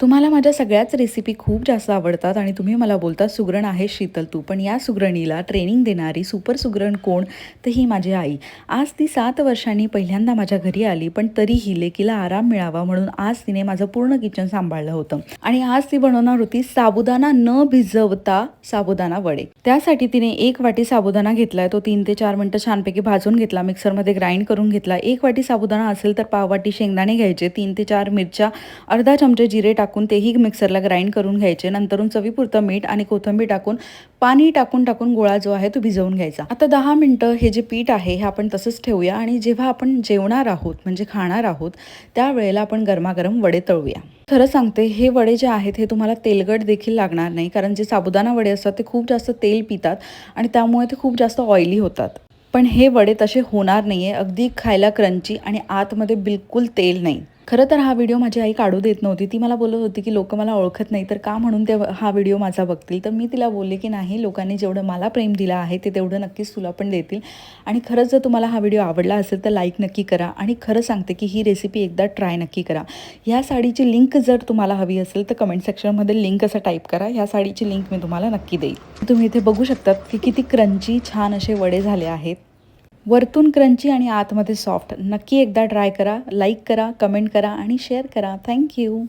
तुम्हाला माझ्या सगळ्याच रेसिपी खूप जास्त आवडतात आणि तुम्ही मला बोलता सुगरण आहे शीतल तू पण या सुगरणीला ट्रेनिंग देणारी सुपर सुगरण कोण? तर ही माझी आई. आज ती सात वर्षांनी पहिल्यांदा माझ्या घरी आली पण तरीही लेकीला आराम मिळावा म्हणून आज तिने माझं पूर्ण किचन सांभाळलं होतं. आणि आज ती बनवणार होती साबुदाणा न भिजवता साबुदाणा वडे. त्यासाठी तिने एक वाटी साबुदाणा घेतलाय तो तीन ते चार मिनटं छानपैकी भाजून घेतला मिक्सरमध्ये ग्राइंड करून घेतला. एक वाटी साबुदाणा असेल तर पाव वाटी शेंगदाणे घ्यायचे तीन ते चार मिरच्या अर्धा चमचे जिरे टाकून तेही मिक्सरला ग्राइंड करून घ्यायचे. नंतरून चवीपुरतं मीठ आणि कोथंबीर टाकून पाणी टाकून टाकून गोळा जो आहे तो भिजवून घ्यायचा. आता दहा मिनटं हे जे पीठ आहे हे आपण तसंच ठेवूया आणि जेव्हा आपण जेवणार आहोत म्हणजे खाणार आहोत त्यावेळेला आपण गरमागरम वडे तळूया. खरं सांगते हे वडे जे आहेत हे तुम्हाला तेलगट देखील लागणार नाही कारण जे साबुदाणा वडे असतात ते खूप जास्त तेल पितात आणि त्यामुळे ते खूप जास्त ऑइली होतात. पण हे वडे तसे होणार नाही आहे अगदी खायला क्रंची आणि आतमध्ये बिलकुल तेल नाही. खरं तर हा व्हिडिओ माझी आई काढू देत नव्हती. ती मला बोलत होती की लोक मला ओळखत नाही तर का म्हणून ते हा व्हिडिओ माझा बघतील? तर मी तिला बोलले की नाही लोकांनी जेवढं मला प्रेम दिलं आहे ते तेवढं नक्कीच तुला पण देतील. आणि खरंच जर तुम्हाला हा व्हिडिओ आवडला असेल तर लाईक नक्की करा. आणि खरं सांगते की ही रेसिपी एकदा ट्राय नक्की करा. ह्या साडीची लिंक जर तुम्हाला हवी असेल तर कमेंट सेक्शनमध्ये लिंक असं टाईप करा. ह्या साडीची लिंक मी तुम्हाला नक्की देईल. तुम्ही इथे बघू शकतात की किती क्रंची छान असे वडे झाले आहेत. वरतून क्रंची आणि आतमध्ये सॉफ्ट. नक्की एकदा ट्राय करा लाईक करा कमेंट करा आणि शेअर करा. थँक्यू